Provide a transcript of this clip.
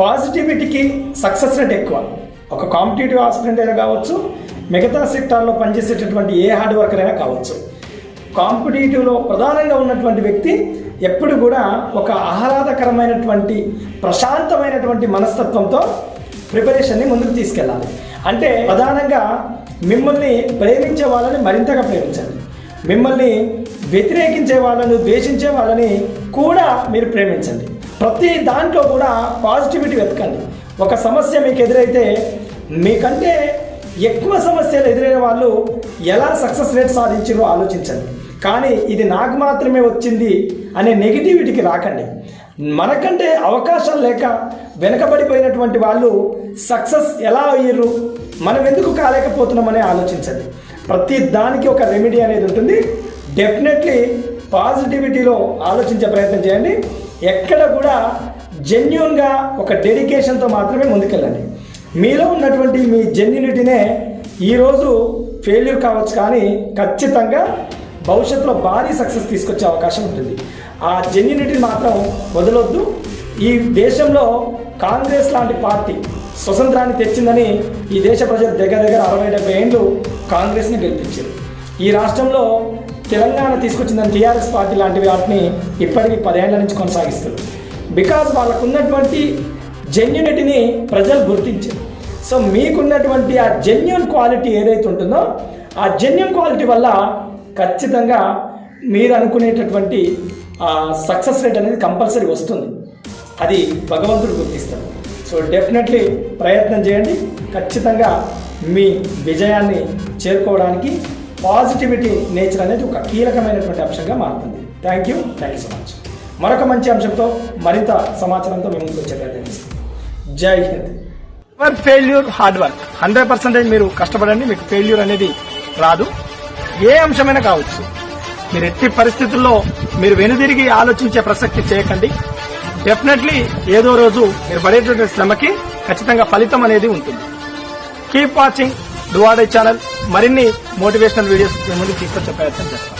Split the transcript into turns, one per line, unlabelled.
పాజిటివిటీకి success rate ఎక్కువ. ఒక competitive aspirant అయినా కావచ్చు మిగతా సెక్టార్లో పనిచేసేటటువంటి ఏ హార్డ్ వర్కర్ అయినా కావచ్చు. కాంపిటేటివ్లో ప్రధానంగా ఉన్నటువంటి వ్యక్తి ఎప్పుడు కూడా ఒక ఆహ్లాదకరమైనటువంటి ప్రశాంతమైనటువంటి మనస్తత్వంతో ప్రిపరేషన్ని ముందుకు తీసుకెళ్ళాలి. అంటే ప్రధానంగా మిమ్మల్ని ప్రేమించే వాళ్ళని మరింతగా ప్రేమించండి మిమ్మల్ని వ్యతిరేకించే వాళ్ళను ద్వేషించే వాళ్ళని కూడా మీరు ప్రేమించండి. ప్రతి దాంట్లో కూడా పాజిటివిటీ వెతకండి. ఒక సమస్య మీకు ఎదురైతే మీకంటే ఎక్కువ సమస్యలు ఎదురైన వాళ్ళు ఎలా సక్సెస్ రేట్ సాధించారో ఆలోచించండి. కానీ ఇది నాకు మాత్రమే వచ్చింది అనే నెగిటివిటీకి రాకండి. మనకంటే అవకాశాలు లేక వెనకబడిపోయినటువంటి వాళ్ళు సక్సెస్ ఎలా అయ్యారు మనం ఎందుకు కాలేకపోతున్నామని ఆలోచించండి. ప్రతి దానికి ఒక రెమెడీ అనేది ఉంటుంది. డెఫినెట్లీ పాజిటివిటీలో ఆలోచించే ప్రయత్నం చేయండి. ఎక్కడ కూడా జెన్యున్గా ఒక డెడికేషన్తో మాత్రమే ముందుకెళ్ళండి. మీలో ఉన్నటువంటి మీ జెన్యునిటీనే ఈరోజు ఫెయిల్యూర్ కావచ్చు కానీ ఖచ్చితంగా భవిష్యత్తులో భారీ సక్సెస్ తీసుకొచ్చే అవకాశం ఉంటుంది. ఆ జెన్యునిటీని మాత్రం వదలొద్దు. ఈ దేశంలో కాంగ్రెస్ లాంటి పార్టీ స్వతంత్రాన్ని తెచ్చిందని ఈ దేశ ప్రజలు దగ్గర దగ్గర అరవై డెబ్బై ఏళ్ళు కాంగ్రెస్ని గెలిపించారు. ఈ రాష్ట్రంలో తెలంగాణ తీసుకొచ్చిందని టీఆర్ఎస్ పార్టీ లాంటి వాటిని ఇప్పటికీ పదేళ్ళ నుంచి కొనసాగిస్తారు బికాజ్ వాళ్ళకు ఉన్నటువంటి జెన్యునిటీని ప్రజలు గుర్తించారు. సో మీకున్నటువంటి ఆ జెన్యున్ క్వాలిటీ ఏదైతే ఉంటుందో ఆ జెన్యున్ క్వాలిటీ వల్ల ఖచ్చితంగా మీరు అనుకునేటటువంటి సక్సెస్ రేట్ అనేది కంపల్సరీ వస్తుంది. అది భగవంతుడు గుర్తిస్తాడు. సో డెఫినెట్లీ ప్రయత్నం చేయండి. ఖచ్చితంగా మీ విజయాన్ని చేరుకోవడానికి పాజిటివిటీ నేచర్ అనేది ఒక కీలకమైనటువంటి అంశంగా మారుతుంది. Thank you thank you so much మరొక మంచి అంశంతో మరింత సమాచారంతో మేము ముందుకు వచ్చేటట్టు జై Hind. Work failure hard work hundred percentage మీరు కష్టపడండి మీకు ఫెయిల్యూర్ అనేది రాదు. ఏ అంశమైనా కావచ్చు. మీరు ఎట్టి పరిస్థితుల్లో మీరు వెనుదిరిగి ఆలోచించే ప్రసక్తి చేయకండి. డెఫినెట్లీ ఏదో రోజు మీరు పడేటువంటి శ్రమకి ఖచ్చితంగా ఫలితం అనేది ఉంటుంది. కీప్ వాచింగ్ డువాడే ఛానల్ మరిన్ని మోటివేషనల్ వీడియోస్ మీ ముందుకు తీసుకొచ్చే ప్రయత్నం చేస్తాం.